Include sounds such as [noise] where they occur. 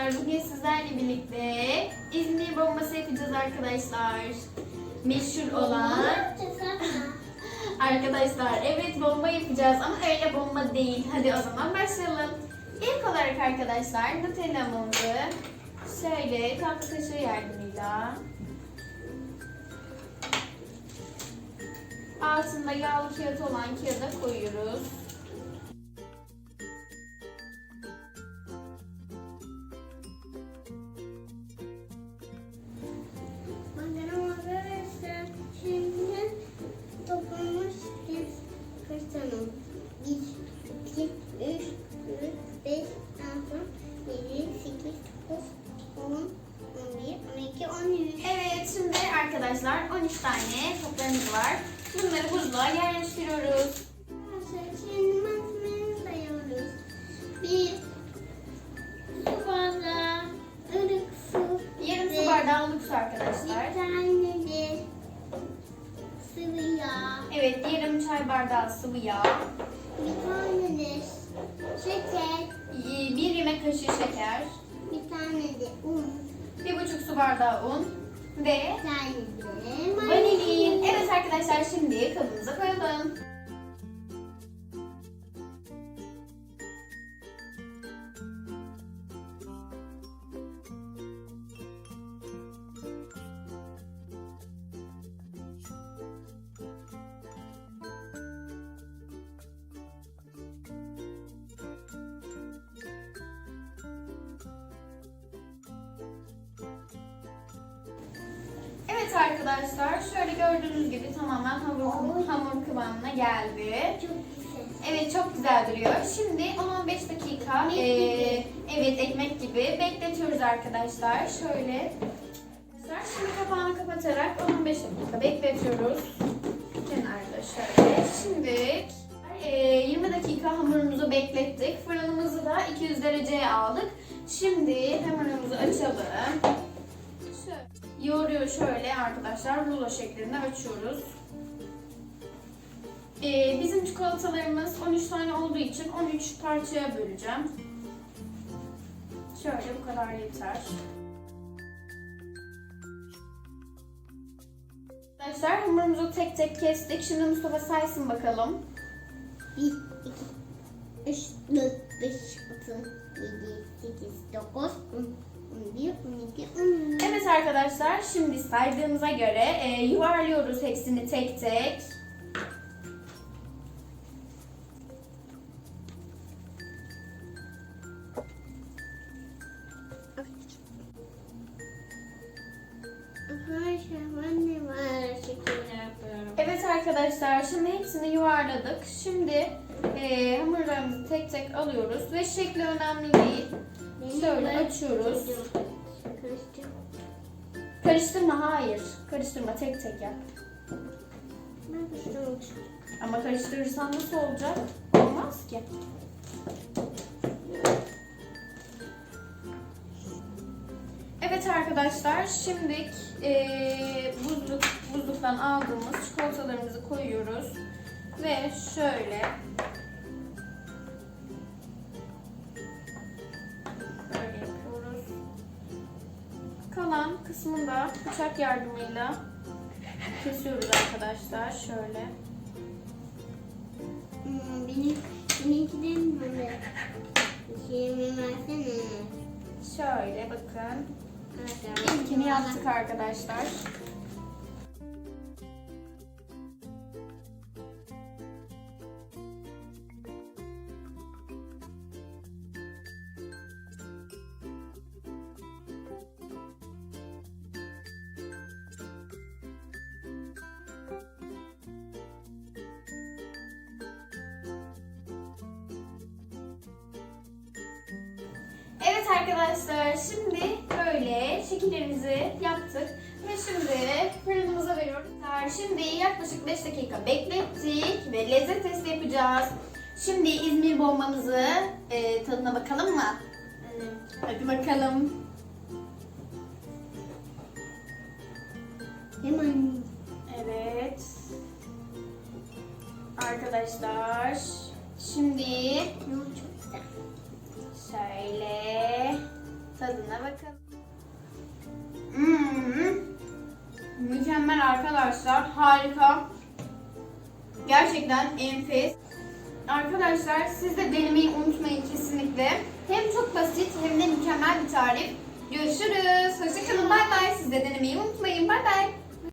arkadaşlar. Bugün sizlerle birlikte İzmir bombası yapacağız arkadaşlar. Meşhur olan [laughs] arkadaşlar evet bomba yapacağız ama öyle bomba değil. Hadi o zaman başlayalım. İlk olarak arkadaşlar Nutella'mızı şöyle tatlı kaşığı yardımıyla altında yağlı kağıt olan kağıda koyuyoruz. Arkadaşlar 13 tane toplarımız var. Bunları buzluğa yerleştiriyoruz. Şimdi malzemeleri sayıyoruz. 1 su bardağı, ılık su, Yarım su ve bardağı ılık su bir arkadaşlar. tane de sıvı yağ. Evet yarım çay bardağı sıvı yağ. Bir tane de şeker, y- Bir yemek kaşığı şeker. bir tane de un, Bir buçuk su bardağı un. Ve vanilin. Evet arkadaşlar şimdi kabımıza koyalım. Evet arkadaşlar şöyle gördüğünüz gibi tamamen hamur, hamur kıvamına geldi. Evet çok güzel duruyor. Şimdi 10-15 dakika gibi. evet ekmek gibi bekletiyoruz arkadaşlar. Şöyle. Şimdi kapağını kapatarak 10-15 dakika bekletiyoruz. Kenarda şöyle. Şimdi eee, 20 dakika hamurumuzu beklettik. Fırınımızı da 200 dereceye aldık. Şimdi hamurumuzu açalım. Yoğuruyor şöyle arkadaşlar rulo şeklinde açıyoruz. Ee, bizim çikolatalarımız 13 tane olduğu için 13 parçaya böleceğim. Şöyle bu kadar yeter. Arkadaşlar hamurumuzu tek tek kestik. Şimdi Mustafa saysın bakalım. 1, 2, 3, 4, 5, 6, 7, 8, 9, 10, 11, 12, 13. Evet arkadaşlar şimdi saydığımıza göre e, yuvarlıyoruz hepsini tek tek. Evet arkadaşlar şimdi hepsini yuvarladık. Şimdi e, hamurlarımızı tek tek alıyoruz ve şekli önemli değil. Şöyle açıyoruz. Karıştır. Karıştırma hayır. Karıştırma tek tek yap. Ama karıştırırsan nasıl olacak? Olmaz ki. Evet arkadaşlar şimdi e, buzluk, buzluktan aldığımız çikolatalarımızı koyuyoruz. Ve şöyle kısmını da bıçak yardımıyla kesiyoruz arkadaşlar. Şöyle. Hmm, benim, böyle. Şeyimi versene. Şöyle bakın. Arkadaşlar. İlkini yaptık arkadaşlar. Arkadaşlar şimdi böyle şekillerimizi yaptık ve şimdi fırınımıza veriyoruz. Şimdi yaklaşık 5 dakika beklettik ve lezzet testi yapacağız. Şimdi İzmir bombamızı e, tadına bakalım mı? Hadi bakalım. Hemen. Evet. Arkadaşlar şimdi Ne Tadına bakın. Hmm, mükemmel arkadaşlar. Harika. Gerçekten enfes. Arkadaşlar siz de denemeyi unutmayın kesinlikle. Hem çok basit hem de mükemmel bir tarif. Görüşürüz. Hoşçakalın. Bay bay. Siz de denemeyi unutmayın. Bay bay.